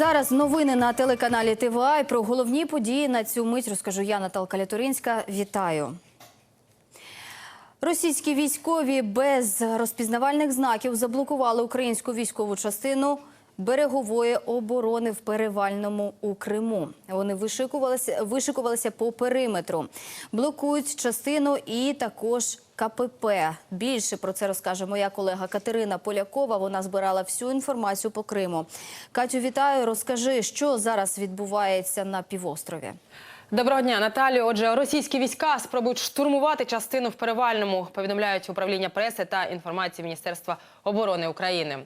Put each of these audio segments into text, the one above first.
Зараз новини на телеканалі ТВА. І Про головні події на цю мить розкажу я, Наталка Лятуринська. Вітаю. Російські військові без розпізнавальних знаків заблокували українську військову частину берегової оборони в перевальному у Криму. Вони вишикувалися, вишикувалися по периметру, блокують частину і також КПП. Більше про це розкаже моя колега Катерина Полякова. Вона збирала всю інформацію по Криму. Катю, вітаю. Розкажи, що зараз відбувається на півострові. Доброго дня, Наталію. Отже, російські війська спробують штурмувати частину в перевальному. Повідомляють управління преси та інформації Міністерства оборони України.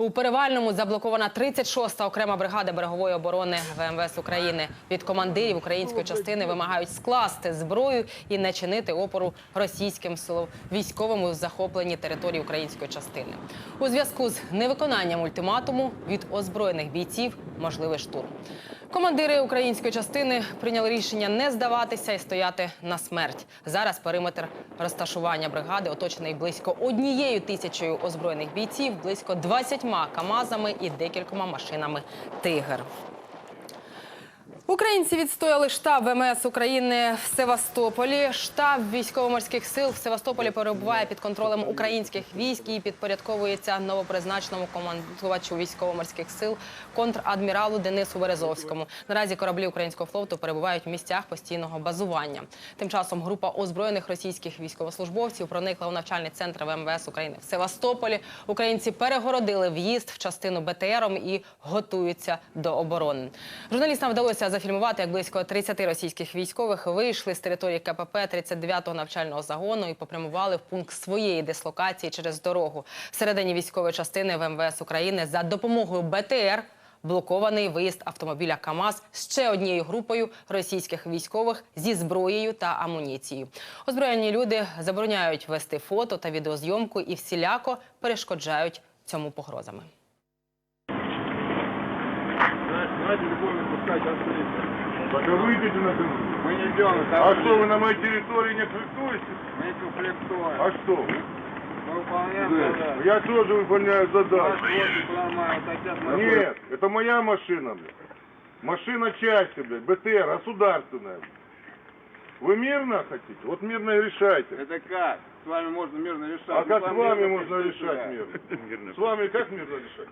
У перевальному заблокована 36-та окрема бригада берегової оборони ВМВС України. Від командирів української частини вимагають скласти зброю і не чинити опору російським військовим у захопленні території української частини. У зв'язку з невиконанням ультиматуму від озброєних бійців можливий штурм. Командири української частини прийняли рішення не здаватися і стояти на смерть. Зараз периметр розташування бригади оточений близько однією тисячою озброєних бійців, близько 20 камазами і декількома машинами Тигр. Українці відстояли штаб ВМС України в Севастополі. Штаб військово-морських сил в Севастополі перебуває під контролем українських військ і підпорядковується новопризначеному командувачу військово-морських сил контрадміралу Денису Березовському. Наразі кораблі українського флоту перебувають в місцях постійного базування. Тим часом група озброєних російських військовослужбовців проникла у навчальний центр ВМВС України в Севастополі. Українці перегородили в'їзд в частину БТРом і готуються до оборони. Журналістам вдалося зафільмувати, як близько 30 російських військових вийшли з території КПП 39-го навчального загону і попрямували в пункт своєї дислокації через дорогу. Всередині військової частини ВМВС України за допомогою БТР блокований виїзд автомобіля КАМАЗ ще однією групою російських військових зі зброєю та амуніцією. Озброєні люди забороняють вести фото та відеозйомку і всіляко перешкоджають цьому погрозами. На телефон не пускать, открыто. Так а выйдите на дорогу. Мы не идем, А что, вы на моей территории не флектуете? Мы конфликтуем. А что? Мы выполняем задачу. Я тоже выполняю Ваш задачу. воздух ломают, хотят на Нет, это моя машина, блядь. Машина части, блядь, БТР, государственная. блядь. Вы мирно хотите? Вот мирно и решайте. Это как? С вами можно мирно решать. А Мы как с вам вами можно решать мирно? С вами как мирно решать?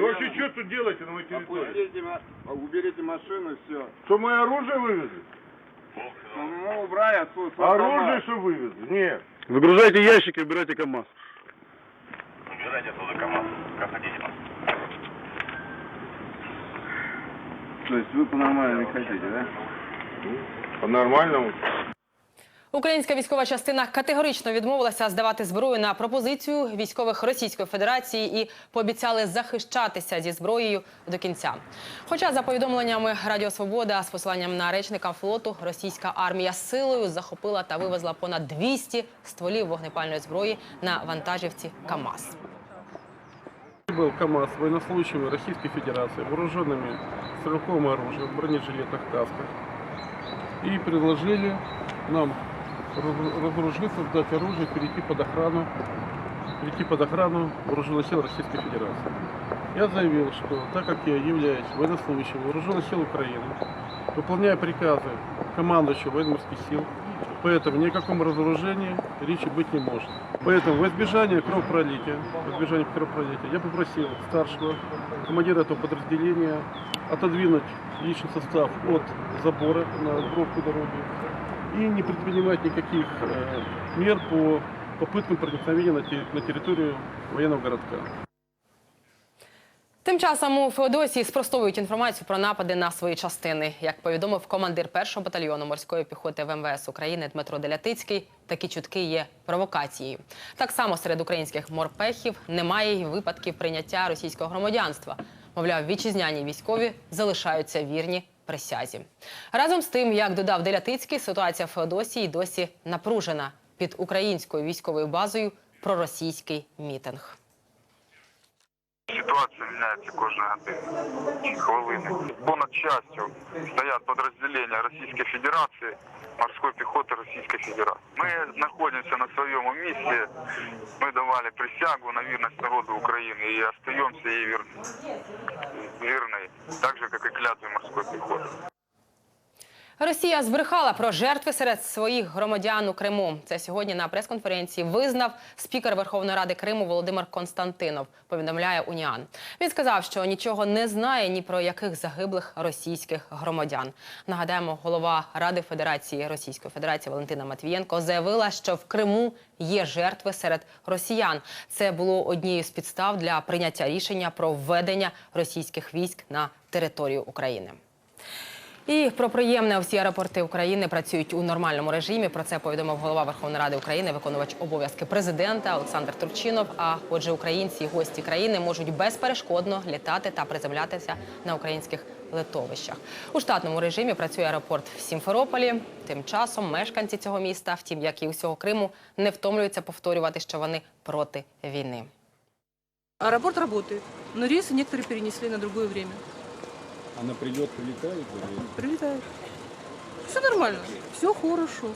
Вообще что тут делаете на моей территории? Опустите, ма- уберите машину, все. Что, мое оружие вывезли? Ну, убрали отсюда. свой Оружие, что вывезли? Нет. Выгружайте ящики, убирайте КАМАЗ. Убирайте оттуда КамАЗ. Проходите. То есть вы по-нормальному не хотите, да? По-нормальному. Українська військова частина категорично відмовилася здавати зброю на пропозицію військових Російської Федерації і пообіцяли захищатися зі зброєю до кінця. Хоча, за повідомленнями Радіо Свобода з посиланням на речника флоту, російська армія силою захопила та вивезла понад 200 стволів вогнепальної зброї на вантажівці КАМАЗ. Был КАМАЗ военнослужащими Российской Федерации, вооруженными стрелковым оружием, в бронежилетах, касках. И предложили нам раз- разоружиться, сдать оружие, перейти под охрану, перейти под охрану вооруженных сил Российской Федерации. Я заявил, что так как я являюсь военнослужащим вооруженных сил Украины, выполняя приказы командующего военно-морских сил, поэтому ни о каком разоружении речи быть не может. Поэтому в избежание кровопролития, в избежание кровопролития, я попросил старшего командира этого подразделения отодвинуть личный состав от забора на бровку дороги и не предпринимать никаких э, мер по попыткам проникновения на, те- на территорию военного городка. Тим часом у Феодосії спростовують інформацію про напади на свої частини. Як повідомив командир першого батальйону морської піхоти ВМВС України Дмитро Делятицький, такі чутки є провокацією. Так само серед українських морпехів немає й випадків прийняття російського громадянства. Мовляв, вітчизняні військові залишаються вірні присязі. Разом з тим, як додав Делятицький, ситуація в Феодосії досі напружена під українською військовою базою проросійський мітинг. Ситуація міняється кожної години, хвилини. Понад частю стоять підрозділення Російської Федерації, морской пехоты Российской Федерации. Мы находимся на своем месте, мы давали присягу на верность народу Украины и остаемся ей вер... верной, так же, как и клятве морской пехоты. Росія збрехала про жертви серед своїх громадян у Криму. Це сьогодні на прес-конференції визнав спікер Верховної Ради Криму Володимир Константинов. Повідомляє Уніан. Він сказав, що нічого не знає ні про яких загиблих російських громадян. Нагадаємо, голова Ради Федерації Російської Федерації Валентина Матвієнко заявила, що в Криму є жертви серед росіян. Це було однією з підстав для прийняття рішення про введення російських військ на територію України. І про приємне всі аеропорти України працюють у нормальному режимі. Про це повідомив голова Верховної Ради України, виконувач обов'язки президента Олександр Турчинов. А отже, українці і гості країни можуть безперешкодно літати та приземлятися на українських литовищах. У штатному режимі працює аеропорт в Сімферополі. Тим часом мешканці цього міста, втім як і усього Криму, не втомлюються повторювати, що вони проти війни. Аэропорт работает, но рейсы некоторые перенесли на другое время. А на прилет прилетают? или- Прилетают. Все нормально, все хорошо.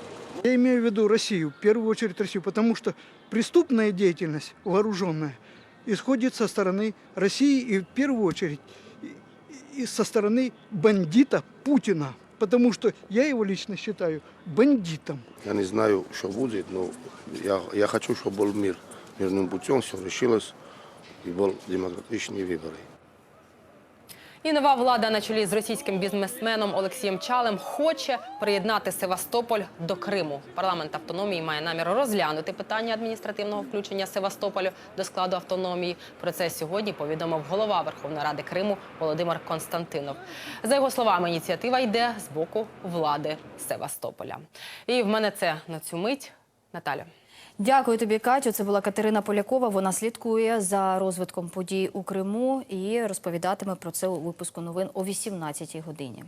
Я имею в виду Россию, в первую очередь Россию, потому что преступная деятельность вооруженная исходит со стороны России и в первую очередь и- и со стороны бандита Путина, потому что я его лично считаю бандитом. Я не знаю, что будет, но я, я хочу, чтобы был мир. Мирным путем все решилось и был демократичные выборы. І нова влада на чолі з російським бізнесменом Олексієм Чалем хоче приєднати Севастополь до Криму. Парламент автономії має намір розглянути питання адміністративного включення Севастополю до складу автономії. Про це сьогодні повідомив голова Верховної Ради Криму Володимир Константинов. За його словами, ініціатива йде з боку влади Севастополя. І в мене це на цю мить. Наталя. Дякую тобі, Катю. Це була Катерина Полякова. Вона слідкує за розвитком подій у Криму і розповідатиме про це у випуску новин о 18-й годині.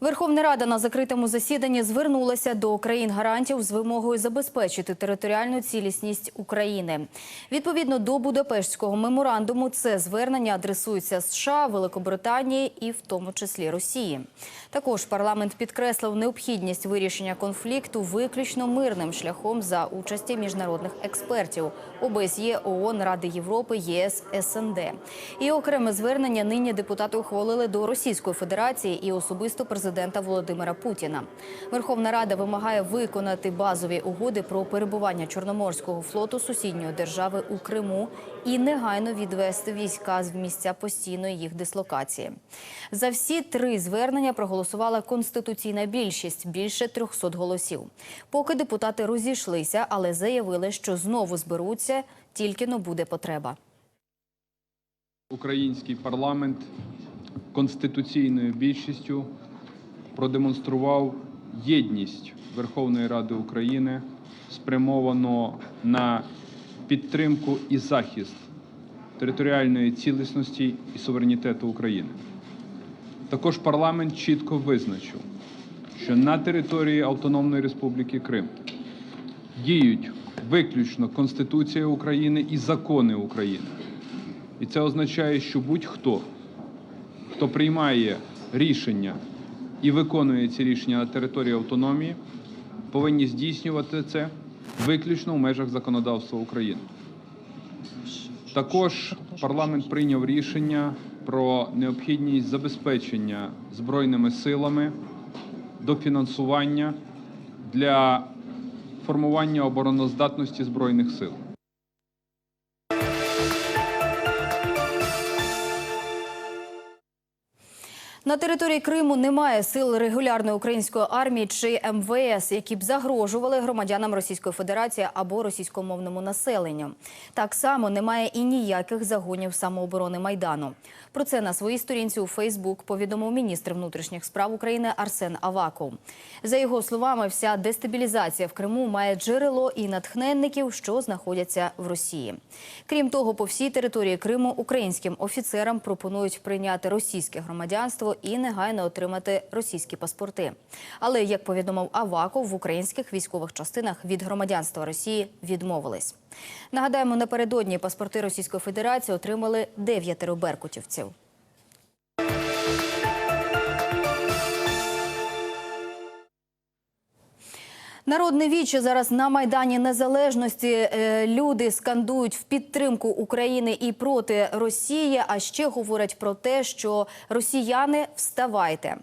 Верховна Рада на закритому засіданні звернулася до країн-гарантів з вимогою забезпечити територіальну цілісність України. Відповідно до Будапештського меморандуму, це звернення адресується США, Великобританії і в тому числі Росії. Також парламент підкреслив необхідність вирішення конфлікту виключно мирним шляхом за участі міжнародних експертів ОБСЄ, ООН, Ради Європи, ЄС, СНД. І окреме звернення нині депутати ухвалили до Російської Федерації і особисто президента Володимира Путіна. Верховна Рада вимагає виконати базові угоди про перебування Чорноморського флоту сусідньої держави у Криму і негайно відвести війська з місця постійної їх дислокації. За всі три звернення проголосувала конституційна більшість більше 300 голосів. Поки депутати розійшлися, але заявили, що знову зберуться, тільки но буде потреба. Український парламент конституційною більшістю продемонстрував єдність Верховної Ради України, спрямовано на підтримку і захист територіальної цілісності і суверенітету України. Також парламент чітко визначив, що на території Автономної Республіки Крим діють виключно Конституція України і закони України. І це означає, що будь-хто, хто приймає рішення і виконує ці рішення на території автономії, повинні здійснювати це виключно в межах законодавства України. Також парламент прийняв рішення про необхідність забезпечення збройними силами дофінансування для формування обороноздатності збройних сил. На території Криму немає сил регулярної української армії чи МВС, які б загрожували громадянам Російської Федерації або російськомовному населенню. Так само немає і ніяких загонів самооборони майдану. Про це на своїй сторінці у Фейсбук повідомив міністр внутрішніх справ України Арсен Аваков. За його словами, вся дестабілізація в Криму має джерело і натхненників, що знаходяться в Росії. Крім того, по всій території Криму українським офіцерам пропонують прийняти російське громадянство і негайно отримати російські паспорти. Але як повідомив Аваков, в українських військових частинах від громадянства Росії відмовились. Нагадаємо, напередодні паспорти Російської Федерації отримали дев'ятеро беркутівців. Народне віче зараз на майдані незалежності. Е, Люди скандують в підтримку України і проти Росії. А ще говорять про те, що росіяни вставайте.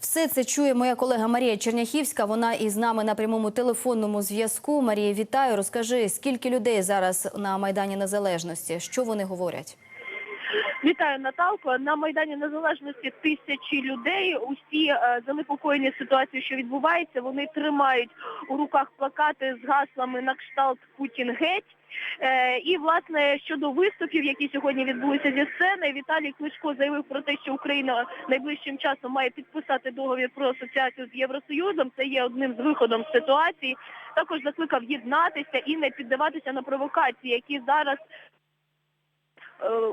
Все це чує моя колега Марія Черняхівська. Вона із нами на прямому телефонному зв'язку. Марія, вітаю. Розкажи, скільки людей зараз на майдані незалежності? Що вони говорять? Вітаю Наталко. На майдані незалежності тисячі людей. Усі е, занепокоєні ситуацією, що відбувається. Вони тримають у руках плакати з гаслами на кшталт Путін геть. Е, і власне щодо виступів, які сьогодні відбулися зі сцени, Віталій Кличко заявив про те, що Україна найближчим часом має підписати договір про асоціацію з Євросоюзом. Це є одним з виходом з ситуації. Також закликав єднатися і не піддаватися на провокації, які зараз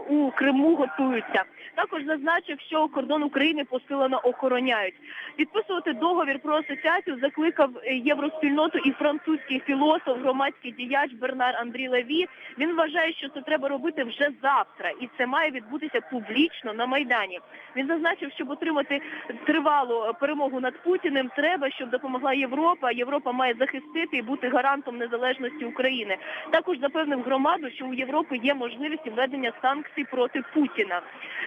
у Криму готуються. Також зазначив, що кордон України посилено охороняють. Підписувати договір про асоціацію закликав е, євроспільноту і французький філософ, громадський діяч Бернар Андрій Леві. Він вважає, що це треба робити вже завтра, і це має відбутися публічно на майдані. Він зазначив, щоб отримати тривалу е, перемогу над Путіним, треба, щоб допомогла Європа. Європа має захистити і бути гарантом незалежності України. Також запевнив громаду, що у Європи є можливість введення санкцій проти Путіна.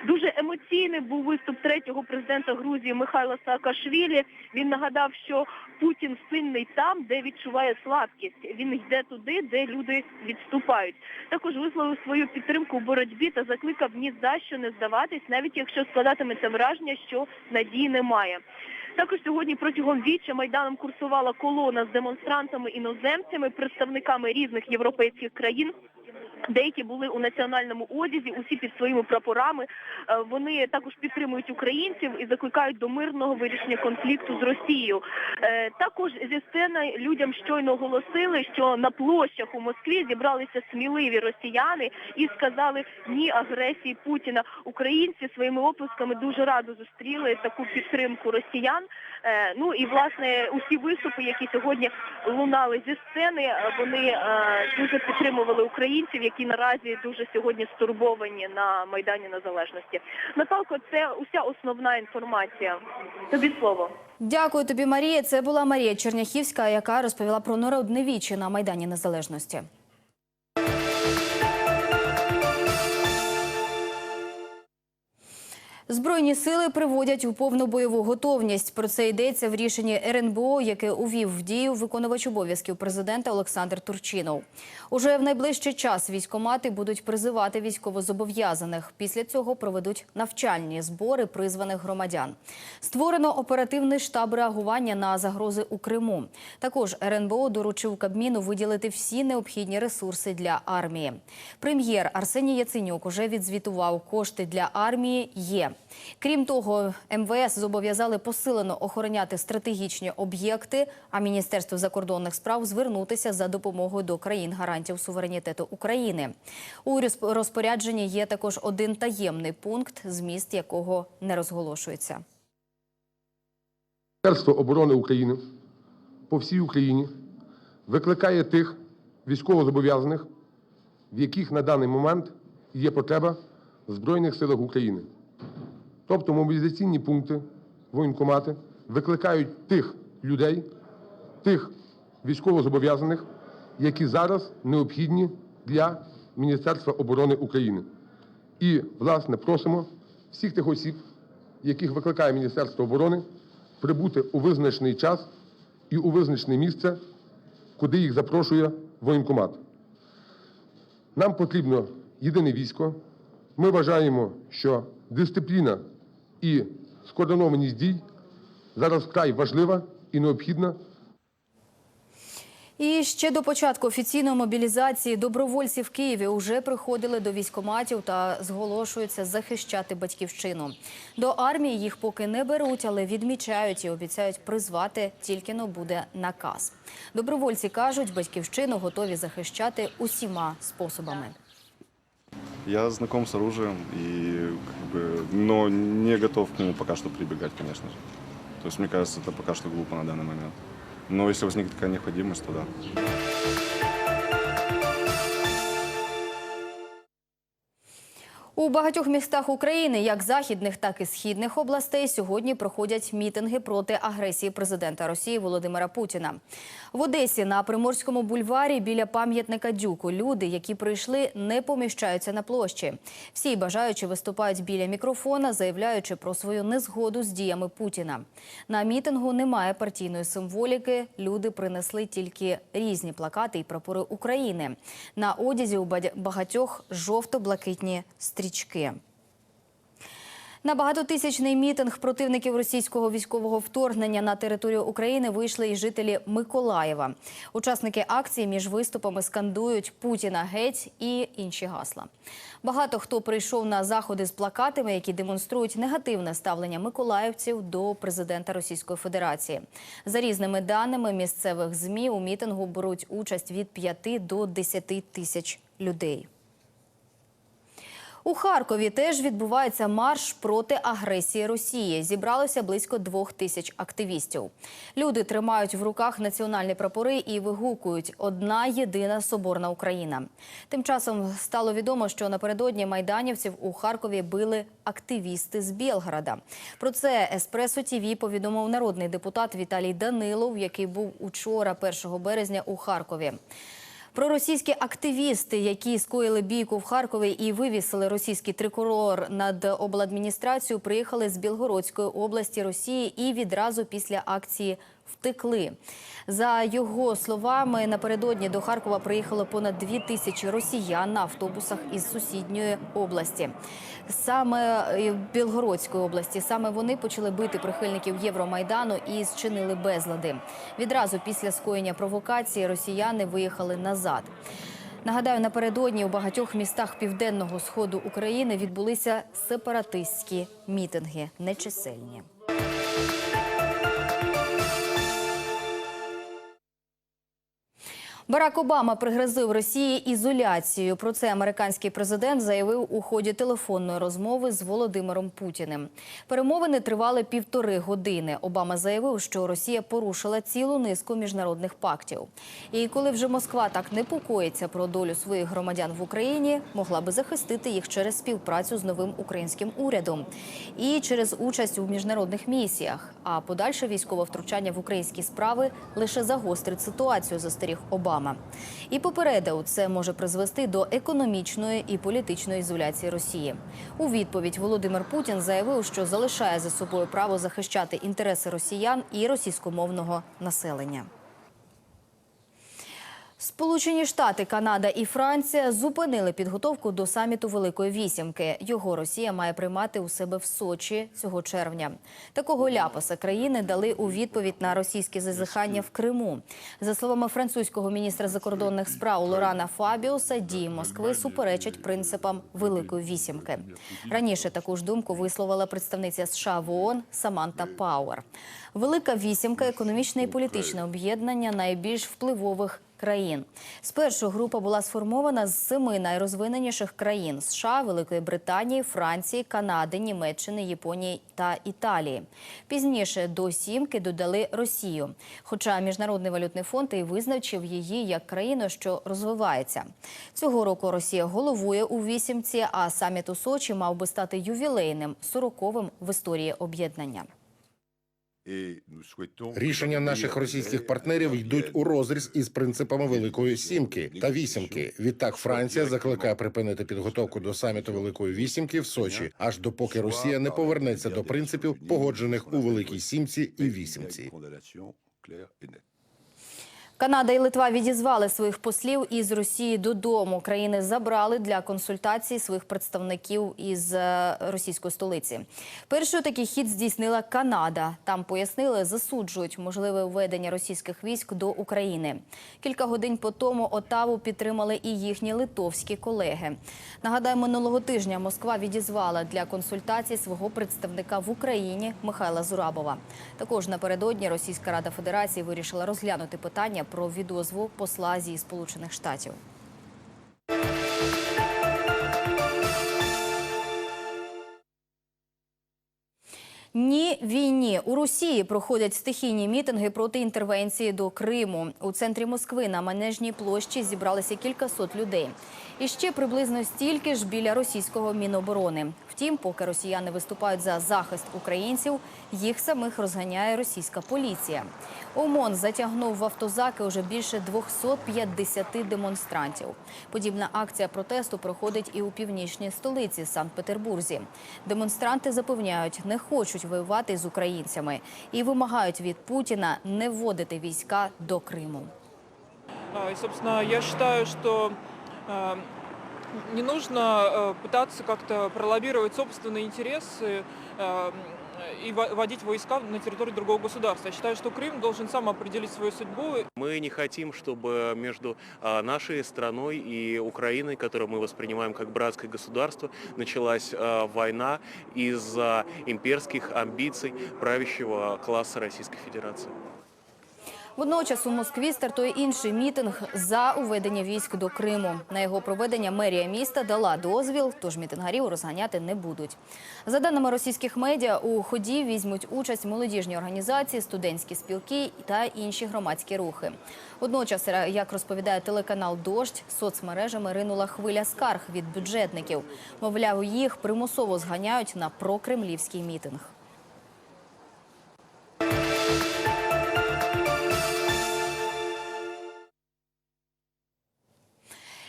Дуже емоційний був виступ третього президента Грузії Михайла Саакашвілі. Він нагадав, що Путін сильний там, де відчуває слабкість. Він йде туди, де люди відступають. Також висловив свою підтримку у боротьбі та закликав ні за що не здаватись, навіть якщо складатиметься враження, що надії немає. Також сьогодні протягом віча майданом курсувала колона з демонстрантами іноземцями, представниками різних європейських країн. Деякі були у національному одязі, усі під своїми прапорами. Е, Вони також підтримують українців і закликають до мирного вирішення конфлікту з Росією. Е, Також зі сцени людям щойно оголосили, що на площах у Москві зібралися сміливі росіяни і сказали ні агресії Путіна. Українці своїми оплесками дуже радо зустріли таку підтримку росіян. Е, Ну і власне усі виступи, які сьогодні лунали зі сцени, вони дуже підтримували українців, які наразі дуже сьогодні стурбовані на майдані незалежності. Наталко, це уся основна інформація. Тобі слово. Дякую тобі, Марія. Це була Марія Черняхівська, яка розповіла про народне вічі на майдані незалежності. Збройні сили приводять у повну бойову готовність. Про це йдеться в рішенні РНБО, яке увів в дію виконувач обов'язків президента Олександр Турчинов. Уже в найближчий час військомати будуть призивати військовозобов'язаних. Після цього проведуть навчальні збори призваних громадян. Створено оперативний штаб реагування на загрози у Криму. Також РНБО доручив Кабміну виділити всі необхідні ресурси для армії. Прем'єр Арсеній Яценюк уже відзвітував, кошти для армії є. Крім того, МВС зобов'язали посилено охороняти стратегічні об'єкти, а Міністерство закордонних справ звернутися за допомогою до країн гарантів суверенітету України. У розп- розпорядженні є також один таємний пункт, зміст якого не розголошується. Міністерство оборони України по всій Україні викликає тих військовозобов'язаних, в яких на даний момент є потреба в Збройних силах України. Тобто мобілізаційні пункти, воєнкомати викликають тих людей, тих військовозобов'язаних, які зараз необхідні для Міністерства оборони України. І, власне, просимо всіх тих осіб, яких викликає Міністерство оборони, прибути у визначений час і у визначене місце, куди їх запрошує воєнкомат. Нам потрібно єдине військо. Ми вважаємо, що дисципліна і скоординованість дій зараз вкрай важлива і необхідна І ще до початку офіційної мобілізації добровольці в Києві вже приходили до військоматів та зголошуються захищати батьківщину. До армії їх поки не беруть, але відмічають і обіцяють призвати, тільки но буде наказ. Добровольці кажуть, батьківщину готові захищати усіма способами. Я знаком с оружием, и, как бы, но не готов к нему пока что прибегать, конечно же. То есть, мне кажется, это пока что глупо на данный момент. Но если возникнет такая необходимость, то да. У багатьох містах України, як західних, так і східних областей, сьогодні проходять мітинги проти агресії президента Росії Володимира Путіна. В Одесі на Приморському бульварі біля пам'ятника Дюку люди, які прийшли, не поміщаються на площі. Всі бажаючі виступають біля мікрофона, заявляючи про свою незгоду з діями Путіна. На мітингу немає партійної символіки. Люди принесли тільки різні плакати і прапори України. На одязі у багатьох жовто-блакитні стрічки. На багатотисячний мітинг противників російського військового вторгнення на територію України вийшли і жителі Миколаєва. Учасники акції між виступами скандують Путіна геть і інші гасла. Багато хто прийшов на заходи з плакатами, які демонструють негативне ставлення миколаївців до президента Російської Федерації. За різними даними місцевих змі у мітингу беруть участь від 5 до 10 тисяч людей. У Харкові теж відбувається марш проти агресії Росії. Зібралося близько двох тисяч активістів. Люди тримають в руках національні прапори і вигукують Одна єдина соборна Україна. Тим часом стало відомо, що напередодні майданівців у Харкові били активісти з Білграда. Про це Еспресо ТІВІ повідомив народний депутат Віталій Данилов, який був учора, 1 березня, у Харкові. Проросійські активісти, які скоїли бійку в Харкові і вивісили російський триколор над обладміністрацією, приїхали з Білгородської області Росії і відразу після акції втекли. За його словами, напередодні до Харкова приїхало понад дві тисячі росіян на автобусах із сусідньої області. Саме е, Білгородської області, саме вони почали бити прихильників Євромайдану і зчинили безлади. Відразу після скоєння провокації росіяни виїхали назад. Нагадаю, напередодні у багатьох містах південного сходу України відбулися сепаратистські мітинги, нечисельні. Барак Обама пригрозив Росії ізоляцією. Про це американський президент заявив у ході телефонної розмови з Володимиром Путіним. Перемовини тривали півтори години. Обама заявив, що Росія порушила цілу низку міжнародних пактів. І коли вже Москва так непокоїться про долю своїх громадян в Україні, могла би захистити їх через співпрацю з новим українським урядом і через участь у міжнародних місіях. А подальше військове втручання в українські справи лише загострить ситуацію, застеріг Обама. І попередив, це може призвести до економічної і політичної ізоляції Росії. У відповідь Володимир Путін заявив, що залишає за собою право захищати інтереси росіян і російськомовного населення. Сполучені Штати, Канада і Франція зупинили підготовку до саміту Великої Вісімки. Його Росія має приймати у себе в Сочі цього червня. Такого ляпаса країни дали у відповідь на російське зазіхання в Криму. За словами французького міністра закордонних справ Лорана Фабіуса, дії Москви суперечать принципам Великої Вісімки. Раніше таку ж думку висловила представниця США в ООН Саманта Пауер. Велика вісімка економічне і політичне об'єднання найбільш впливових країн. Спершу група була сформована з семи найрозвиненіших країн: США, Великої Британії, Франції, Канади, Німеччини, Японії та Італії. Пізніше до сімки додали Росію. Хоча міжнародний валютний фонд і визначив її як країну, що розвивається. Цього року Росія головує у вісімці, а саміт у Сочі мав би стати ювілейним, сороковим в історії об'єднання. Рішення наших російських партнерів йдуть у розріз із принципами Великої Сімки та Вісімки. Відтак Франція закликає припинити підготовку до саміту Великої Вісімки в Сочі, аж допоки Росія не повернеться до принципів, погоджених у Великій Сімці і Вісімці. Канада і Литва відізвали своїх послів із Росії додому. Країни забрали для консультацій своїх представників із е, російської столиці. Перший такий хід здійснила Канада. Там пояснили, засуджують можливе введення російських військ до України. Кілька годин по тому Отаву підтримали і їхні литовські колеги. Нагадаю, минулого тижня Москва відізвала для консультацій свого представника в Україні Михайла Зурабова. Також напередодні Російська Рада Федерації вирішила розглянути питання про відозву посла зі Сполучених Штатів. Ні Ні війні у Росії проходять стихійні мітинги проти інтервенції до Криму. У центрі Москви на Манежній площі зібралися кількасот людей. І ще приблизно стільки ж біля російського міноборони. Втім, поки росіяни виступають за захист українців, їх самих розганяє російська поліція. ОМОН затягнув в автозаки уже більше 250 демонстрантів. Подібна акція протесту проходить і у північній столиці Санкт-Петербурзі. Демонстранти запевняють, не хочуть воювати з українцями і вимагають від Путіна не вводити війська до Криму. И, собственно, я что э, не нужно э, пытаться как-то пролоббировать собственные интересы э, и во- вводить войска на территорию другого государства. Я считаю, что Крым должен сам определить свою судьбу. Мы не хотим, чтобы между а, нашей страной и Украиной, которую мы воспринимаем как братское государство, началась а, война из-за имперских амбиций правящего класса Российской Федерации. Водночас у Москві стартує інший мітинг за уведення військ до Криму. На його проведення мерія міста дала дозвіл, тож мітингарів розганяти не будуть. За даними російських медіа, у ході візьмуть участь молодіжні організації, студентські спілки та інші громадські рухи. Водночас, як розповідає телеканал Дождь, соцмережами ринула хвиля скарг від бюджетників. Мовляв, їх примусово зганяють на прокремлівський мітинг.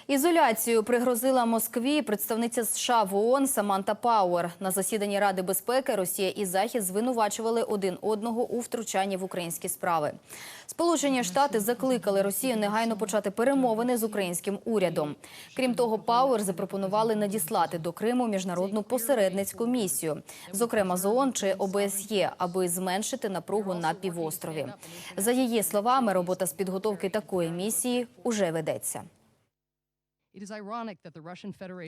Ізоляцію пригрозила Москві представниця США в ООН Саманта Пауер. На засіданні Ради безпеки Росія і Захід звинувачували один одного у втручанні в українські справи. Сполучені Штати закликали Росію негайно почати перемовини з українським урядом. Крім того, Пауер запропонували надіслати до Криму міжнародну посередницьку місію, зокрема з ООН чи ОБСЄ, аби зменшити напругу на півострові. За її словами, робота з підготовки такої місії уже ведеться.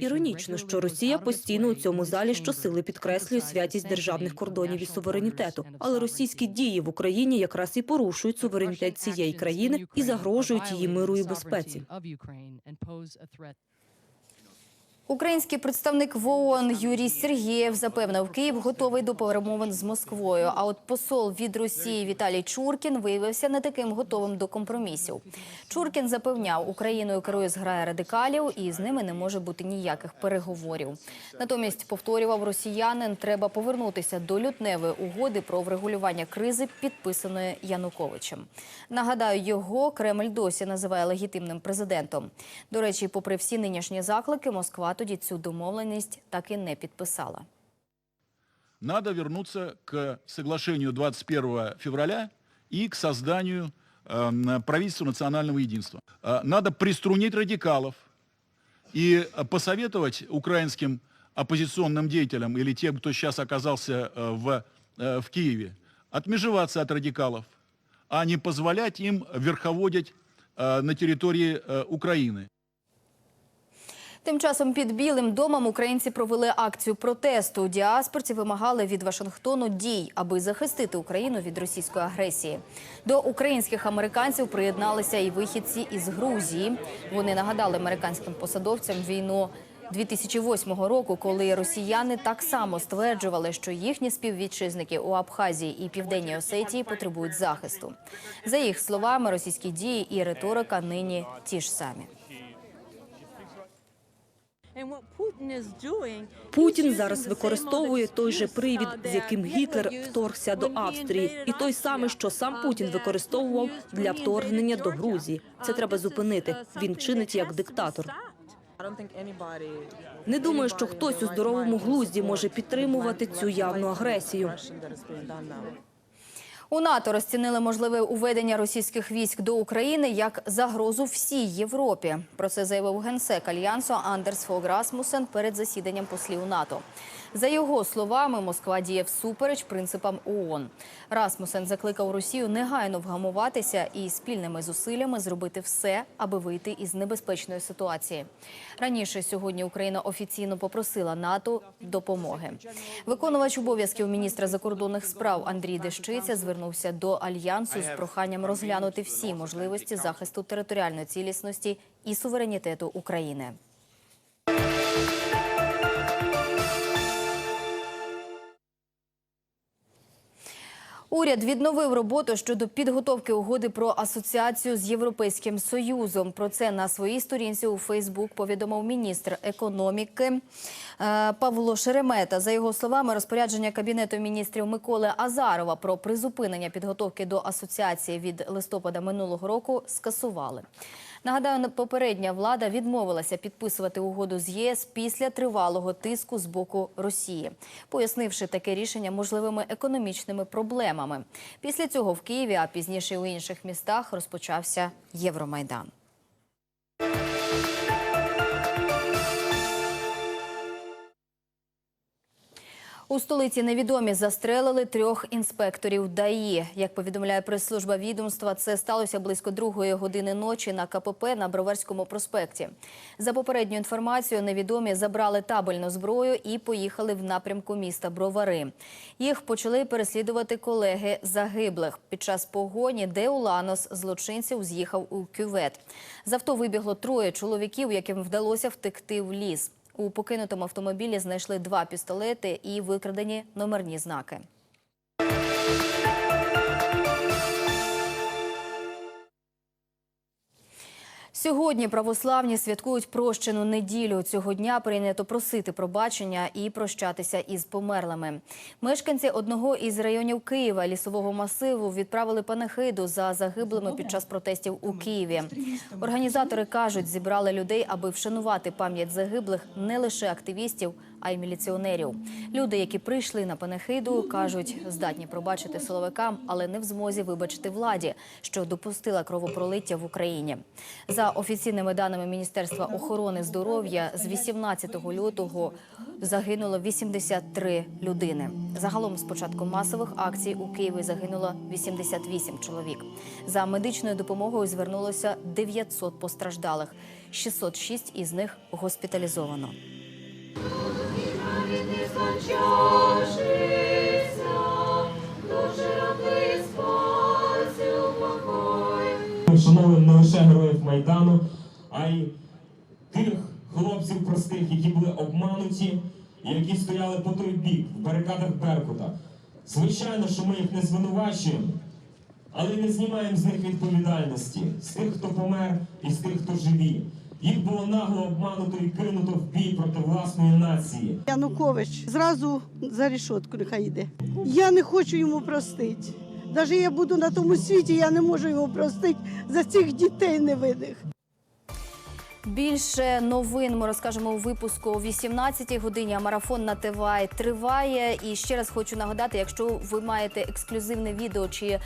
Іронічно, що Росія постійно у цьому залі щосили підкреслює святість державних кордонів і суверенітету. Але російські дії в Україні якраз і порушують суверенітет цієї країни і загрожують її миру і безпеці. Український представник в ООН Юрій Сергієв запевнив, Київ готовий до перемовин з Москвою. А от посол від Росії Віталій Чуркін виявився не таким готовим до компромісів. Чуркін запевняв, Україною керує зграя радикалів, і з ними не може бути ніяких переговорів. Натомість повторював росіянин, треба повернутися до лютневої угоди про врегулювання кризи, підписаної Януковичем. Нагадаю, його Кремль досі називає легітимним президентом. До речі, попри всі нинішні заклики, Москва тоді цю домовленість так і не підписала. Надо вернуться к соглашению 21 февраля и к созданию э, правительства национального единства. Э, надо приструнить радикалов и э, посоветовать украинским оппозиционным деятелям или тем, кто сейчас оказался э, в, э, в Киеве, отмежеваться от радикалов, а не позволять им верховодить э, на территории э, Украины. Тим часом під Білим домом українці провели акцію протесту. Діаспорці вимагали від Вашингтону дій, аби захистити Україну від російської агресії. До українських американців приєдналися і вихідці із Грузії. Вони нагадали американським посадовцям війну 2008 року, коли росіяни так само стверджували, що їхні співвітчизники у Абхазії і Південній Осетії потребують захисту. За їх словами, російські дії і риторика нині ті ж самі. Путін зараз використовує той же привід, з яким Гітлер вторгся до Австрії, і той самий, що сам Путін використовував для вторгнення до Грузії. Це треба зупинити. Він чинить як диктатор. Не думаю, що хтось у здоровому глузді може підтримувати цю явну агресію. У НАТО розцінили можливе уведення російських військ до України як загрозу всій Європі. Про це заявив генсек альянсу Андерс Фог Расмусен перед засіданням послів НАТО. За його словами, Москва діє всупереч принципам ООН. Расмусен закликав Росію негайно вгамуватися і спільними зусиллями зробити все, аби вийти із небезпечної ситуації. Раніше сьогодні Україна офіційно попросила НАТО допомоги. Виконувач обов'язків міністра закордонних справ Андрій Дещиця звернувся до альянсу з проханням розглянути всі можливості захисту територіальної цілісності і суверенітету України. Уряд відновив роботу щодо підготовки угоди про асоціацію з Європейським Союзом. Про це на своїй сторінці у Фейсбук повідомив міністр економіки е, Павло Шеремета. За його словами, розпорядження кабінету міністрів Миколи Азарова про призупинення підготовки до асоціації від листопада минулого року скасували. Нагадаю, попередня влада відмовилася підписувати угоду з ЄС після тривалого тиску з боку Росії, пояснивши таке рішення можливими економічними проблемами. Після цього в Києві, а пізніше у інших містах розпочався Євромайдан. У столиці невідомі застрелили трьох інспекторів ДАІ. Як повідомляє прес-служба відомства, це сталося близько другої години ночі на КПП на Броварському проспекті. За попередню інформацією, невідомі забрали табельну зброю і поїхали в напрямку міста Бровари. Їх почали переслідувати колеги загиблих. Під час погоні Деуланос злочинців з'їхав у кювет. З авто вибігло троє чоловіків, яким вдалося втекти в ліс. У покинутому автомобілі знайшли два пістолети і викрадені номерні знаки. Сьогодні православні святкують прощену неділю. Цього дня прийнято просити пробачення і прощатися із померлими. Мешканці одного із районів Києва лісового масиву відправили панахиду за загиблими під час протестів у Києві. Організатори кажуть, зібрали людей, аби вшанувати пам'ять загиблих не лише активістів, а й міліціонерів. Люди, які прийшли на панахиду, кажуть, здатні пробачити силовикам, але не в змозі вибачити владі, що допустила кровопролиття в Україні. За офіційними даними Міністерства охорони здоров'я, з 18 лютого загинуло 83 людини. Загалом з початку масових акцій у Києві загинуло 88 чоловік. За медичною допомогою звернулося 900 постраждалих. 606 із них госпіталізовано. Вшановуємо не лише героїв Майдану, а й тих хлопців простих, які були обмануті, і які стояли по той бік в барикадах Беркута. Звичайно, що ми їх не звинувачуємо, але не знімаємо з них відповідальності, з тих, хто помер, і з тих, хто живі. Їх було нагло обмануто і кинуто в бій проти власної нації. Янукович зразу за решетку нехай йде. Я не хочу йому простити. Навіть я буду на тому світі, я не можу його простити за цих дітей невинних. Більше новин ми розкажемо у випуску о 18-й годині. А марафон на ТВА триває. І ще раз хочу нагадати, якщо ви маєте ексклюзивне відео чи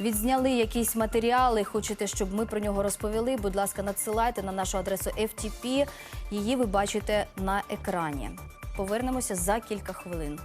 відзняли якісь матеріали, хочете, щоб ми про нього розповіли. Будь ласка, надсилайте на нашу адресу FTP. Її ви бачите на екрані. Повернемося за кілька хвилин.